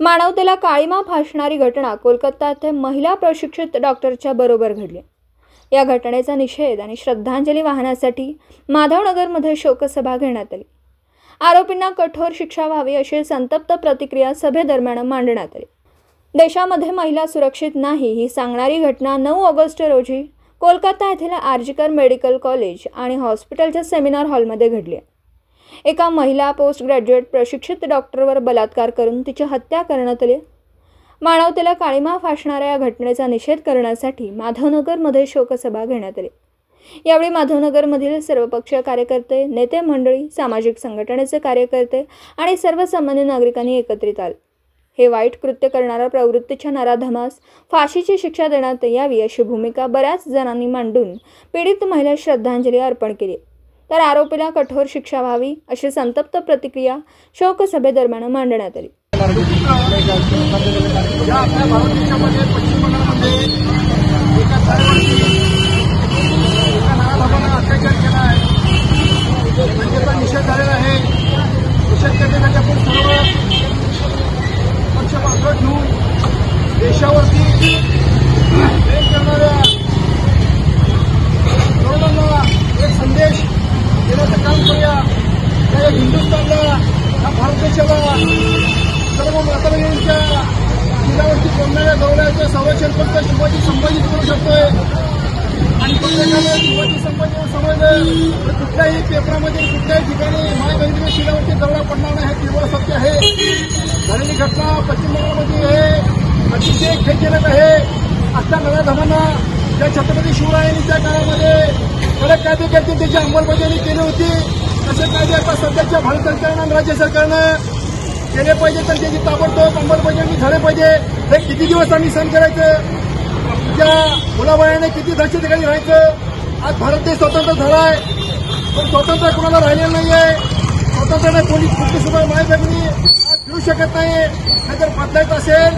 मानवतेला काळीमा फासणारी घटना कोलकाता येथे महिला प्रशिक्षित डॉक्टरच्या बरोबर घडली. या घटनेचा निषेध आणि श्रद्धांजली वाहण्यासाठी माधवनगरमध्ये शोकसभा घेण्यात आली. आरोपींना कठोर शिक्षा व्हावी अशी संतप्त प्रतिक्रिया सभेदरम्यान मांडण्यात आली. देशामध्ये महिला सुरक्षित नाही ही सांगणारी घटना नऊ ऑगस्ट रोजी कोलकाता येथील आर्जिकर मेडिकल कॉलेज आणि हॉस्पिटलच्या सेमिनार हॉलमध्ये घडली आहे. एका महिला पोस्ट ग्रॅज्युएट प्रशिक्षित डॉक्टरवर बलात्कार करून तिची हत्या करण्यात आली. मानवतेला काळीमा फासणाऱ्या या घटनेचा निषेध करण्यासाठी माधवनगरमध्ये शोकसभा घेण्यात आली. यावेळी माधवनगरमधील सर्वपक्षीय कार्यकर्ते नेते मंडळी सामाजिक संघटनेचे कार्यकर्ते आणि सर्वसामान्य नागरिकांनी एकत्रित आले. हे वाईट कृत्य करणाऱ्या प्रवृत्तीच्या नराधमास फाशीची शिक्षा देण्यात यावी अशी भूमिका बऱ्याच जणांनी मांडून पीडित महिला श्रद्धांजली अर्पण केली. तर आरोपीला कठोर शिक्षा व्हावी अशी संतप्त प्रतिक्रिया शोकसभेदरम्यान मांडण्यात आली. एका अत्याचार केला आहे त्याचा निषेध झालेला आहे निषेध करण्यासाठी आपण सर्व पक्ष बाजूला ठेवून देशावरती प्रेम करणाऱ्या तरुणांना एक संदेश देण्याचं काम करूया या हिंदुस्थानला या भारत देशाला सर्व माता भगिनींच्या जिल्ह्यावरती कोंबड्या गवळ्याचं संरक्षण फक्त शिवाजी संबंधित करू शकतोय. आणि प्रत्येकाने शिवाजी संपादित समजलं कुठल्याही पेपरामध्ये कुठल्याही ठिकाणी माय शिलावरती दौडा पडणार नाही हे केवळ सत्य आहे. झालेली घटना पश्चिम बंगालमध्ये आहे अतिशय खेदजनक आहे. आता नव्या ज्या छत्रपती शिवरायांनी त्या काळामध्ये कडक कायदे करते त्याची अंमलबजावणी केली होती. तसे कायदे आता सध्याच्या भारत सरकारनं आणि राज्य सरकारनं केले पाहिजे तर त्याची ताबडतोब अंमलबजावणी झाले पाहिजे. हे किती दिवस आम्ही सहन करायचं? त्या मुलाबाळाने किती दहशत ठिकाणी राहायचं? आज भारत देश स्वतंत्र झाला आहे पण स्वतंत्र कोणाला राहिलेलं नाही आहे स्वतंत्र कोणी कुठली सुद्धा माय बहिणी आज फिरू शकत नाही. नाहीतर बदलायचं असेल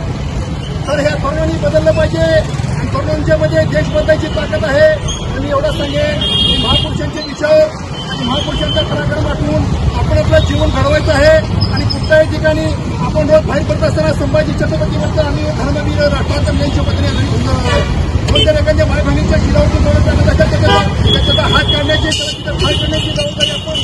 तर ह्या तरुणांनी बदललं पाहिजे. आणि तरुणांच्यामध्ये देश बदलायची ताकद आहे. आणि एवढं सांगेन महापुरुषांचे विचार आणि महापुरुषांचा पराक्रम आठवून आपण आपलं जीवन घडवायचं आहे. आणि कुठल्याही ठिकाणी आपण रोज बाहेर पडत असताना संभाजी छत्रपतीवरचा आम्ही धर्मवीर राष्ट्रात यांच्या पत्नी घेऊन जाणार आहोत. कोणत्या एखाद्या मायभणीच्या शिरावरती बोलत असेल त्याच्याचा हात काढण्याची हात करण्याची जबाबदारी आपण